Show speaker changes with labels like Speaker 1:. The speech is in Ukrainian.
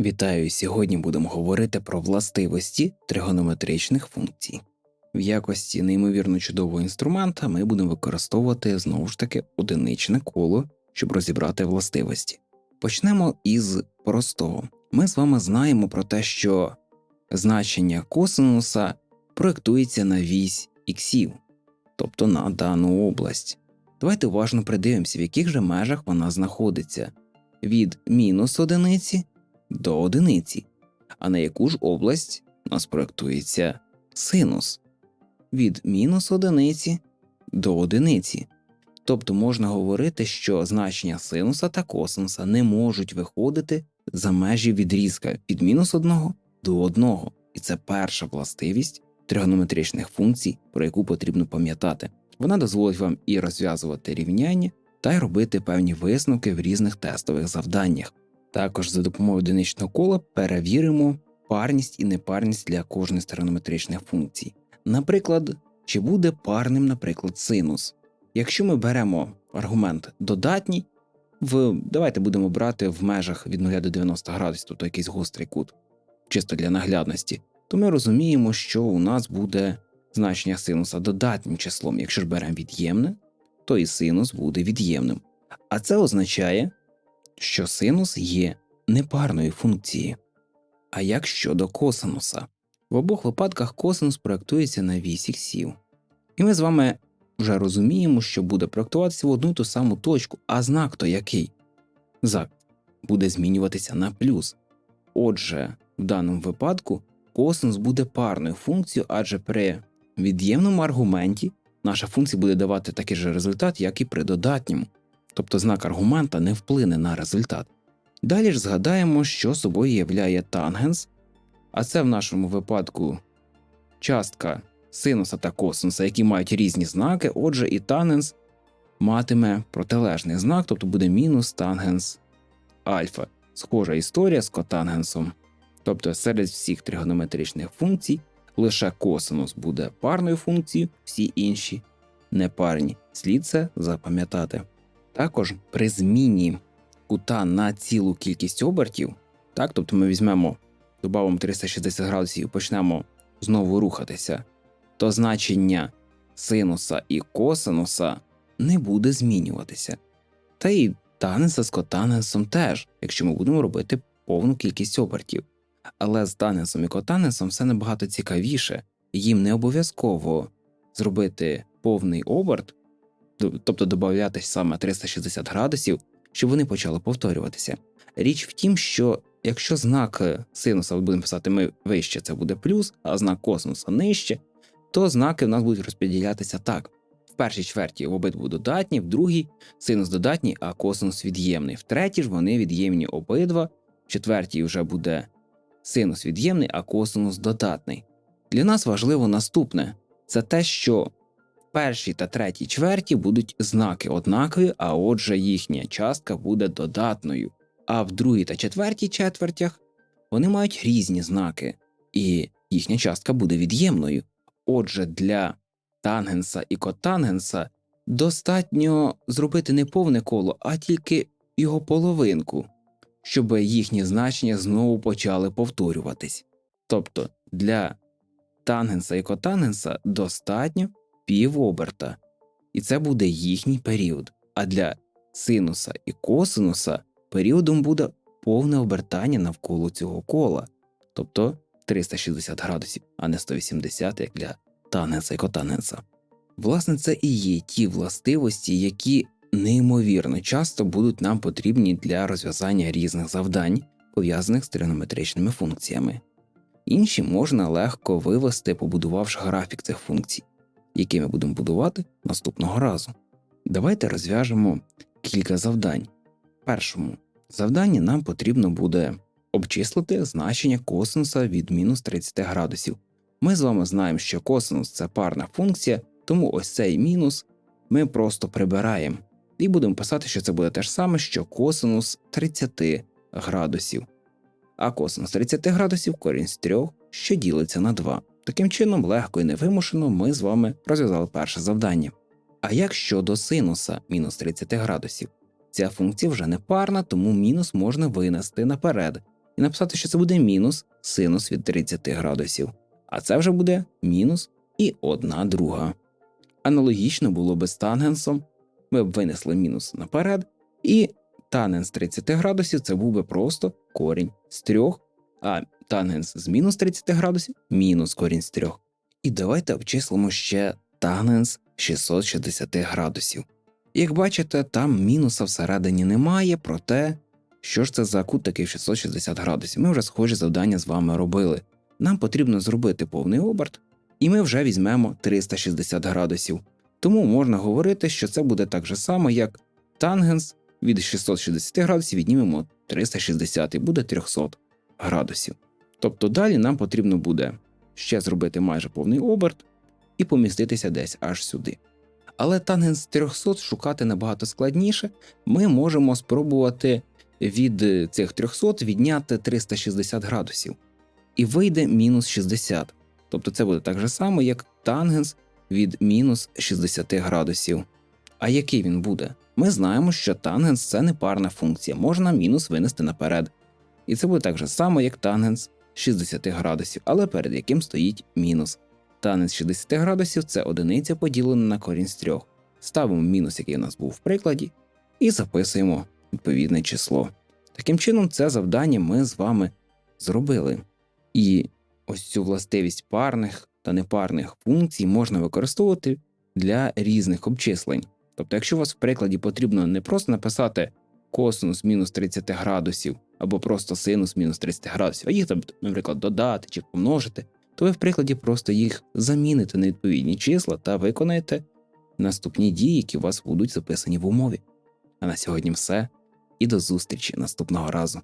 Speaker 1: Вітаю! Сьогодні будемо говорити про властивості тригонометричних функцій. В якості неймовірно чудового інструмента ми будемо використовувати знову ж таки одиничне коло, щоб розібрати властивості. Почнемо із простого. Ми з вами знаємо про те, що значення косинуса проєктується на вісь іксів, тобто на дану область. Давайте уважно придивимося, в яких же межах вона знаходиться від мінус одиниці до одиниці, а на яку ж область у нас проєктується синус від мінус одиниці до одиниці. Тобто можна говорити, що значення синуса та косинуса не можуть виходити за межі відрізка від мінус 1 до 1. І це перша властивість тригонометричних функцій, про яку потрібно пам'ятати. Вона дозволить вам і розв'язувати рівняння, та й робити певні висновки в різних тестових завданнях. Також за допомогою одиничного кола перевіримо парність і непарність для кожної з тригонометричних функцій. Наприклад, чи буде парним, наприклад, синус. Якщо ми беремо аргумент додатній, в давайте будемо брати в межах від 0 до 90 градусів, тобто якийсь гострий кут, чисто для наглядності, то ми розуміємо, що у нас буде значення синуса додатнім числом. Якщо ж беремо від'ємне, то і синус буде від'ємним. А це означає, що синус є непарною функцією. А як щодо косинуса? В обох випадках косинус проєктується на вісь іксів. І ми з вами вже розуміємо, що буде проєктуватися в одну й ту саму точку, а знак то який? Знак буде змінюватися на плюс. Отже, в даному випадку косинус буде парною функцією, адже при від'ємному аргументі наша функція буде давати такий же результат, як і при додатньому, тобто знак аргумента не вплине на результат. Далі ж згадаємо, що собою являє тангенс, а це в нашому випадку частка синуса та косинуса, які мають різні знаки, отже, і тангенс матиме протилежний знак, тобто буде мінус тангенс альфа. Схожа історія з котангенсом. Тобто серед всіх тригонометричних функцій лише косинус буде парною функцією, всі інші непарні. Слід це запам'ятати. Також при зміні кута на цілу кількість обертів, так, тобто ми візьмемо, додамо 360 градусів і почнемо знову рухатися, то значення синуса і косинуса не буде змінюватися. Та й танеса з котанесом теж, якщо ми будемо робити повну кількість обертів. Але з танесом і котанесом все набагато цікавіше, їм не обов'язково зробити повний оберт, тобто додати саме 360 градусів, щоб вони почали повторюватися. Річ в тім, що якщо знак синуса ми будемо писати ми вище, це буде плюс, а знак косинуса нижче, то знаки в нас будуть розподілятися так. В першій чверті обидва додатні, в другій синус додатній, а косинус від'ємний. В третій ж вони від'ємні обидва, в четвертій вже буде синус від'ємний, а косинус додатний. Для нас важливо наступне це те, що першій та третій чверті будуть знаки однакові, а отже, їхня частка буде додатною. А в другій та четвертій четвертях вони мають різні знаки, і їхня частка буде від'ємною. Отже, для тангенса і котангенса достатньо зробити не повне коло, а тільки його половинку, щоб їхні значення знову почали повторюватись. Тобто для тангенса і котангенса достатньо півоберта, і це буде їхній період. А для синуса і косинуса періодом буде повне обертання навколо цього кола, тобто 360 градусів, а не 180, як для тангенса і котангенса. Власне, це і є ті властивості, які неймовірно часто будуть нам потрібні для розв'язання різних завдань, пов'язаних з тригонометричними функціями. Інші можна легко вивести, побудувавши графік цих функцій, які ми будемо будувати наступного разу. Давайте розв'яжемо кілька завдань. Першому завданні нам потрібно буде обчислити значення косинуса від мінус 30 градусів. Ми з вами знаємо, що косинус це парна функція, тому ось цей мінус ми просто прибираємо і будемо писати, що це буде те ж саме, що косинус 30 градусів. А косинус 30 градусів корінь з 3, що ділиться на 2. Таким чином, легко і невимушено ми з вами розв'язали перше завдання. А як щодо синуса мінус 30 градусів? Ця функція вже не парна, тому мінус можна винести наперед, і написати, що це буде мінус синус від 30 градусів, а це вже буде мінус і 1 друга. Аналогічно було би з тангенсом, ми б винесли мінус наперед, і тангенс 30 градусів це був би просто корінь з 3, а тангенс з мінус 30 градусів мінус корінь з 3. І давайте обчислимо ще тангенс 660 градусів. Як бачите, там мінуса всередині немає, проте що ж це за кут такий в 660 градусів? Ми вже схожі завдання з вами робили. Нам потрібно зробити повний оберт, і ми вже візьмемо 360 градусів. Тому можна говорити, що це буде так же само, як тангенс від 660 градусів віднімемо 360 і буде 300 градусів. Тобто далі нам потрібно буде ще зробити майже повний оберт і поміститися десь аж сюди. Але тангенс 300 шукати набагато складніше. Ми можемо спробувати від цих 300 відняти 360 градусів. І вийде мінус 60. Тобто це буде так же само, як тангенс від мінус 60 градусів. А який він буде? Ми знаємо, що тангенс це непарна функція, можна мінус винести наперед. І це буде так же само, як тангенс 60 градусів, але перед яким стоїть мінус. Танець 60 градусів це одиниця поділена на корінь з трьох. Ставимо мінус, який у нас був в прикладі, і записуємо відповідне число. Таким чином, це завдання ми з вами зробили. І ось цю властивість парних та непарних функцій можна використовувати для різних обчислень. Тобто, якщо у вас в прикладі потрібно не просто написати косинус мінус 30 градусів або просто синус мінус 30 градусів, а їх, наприклад, додати чи помножити, то ви в прикладі просто їх заміните на відповідні числа та виконаєте наступні дії, які у вас будуть записані в умові. А на сьогодні все і до зустрічі наступного разу.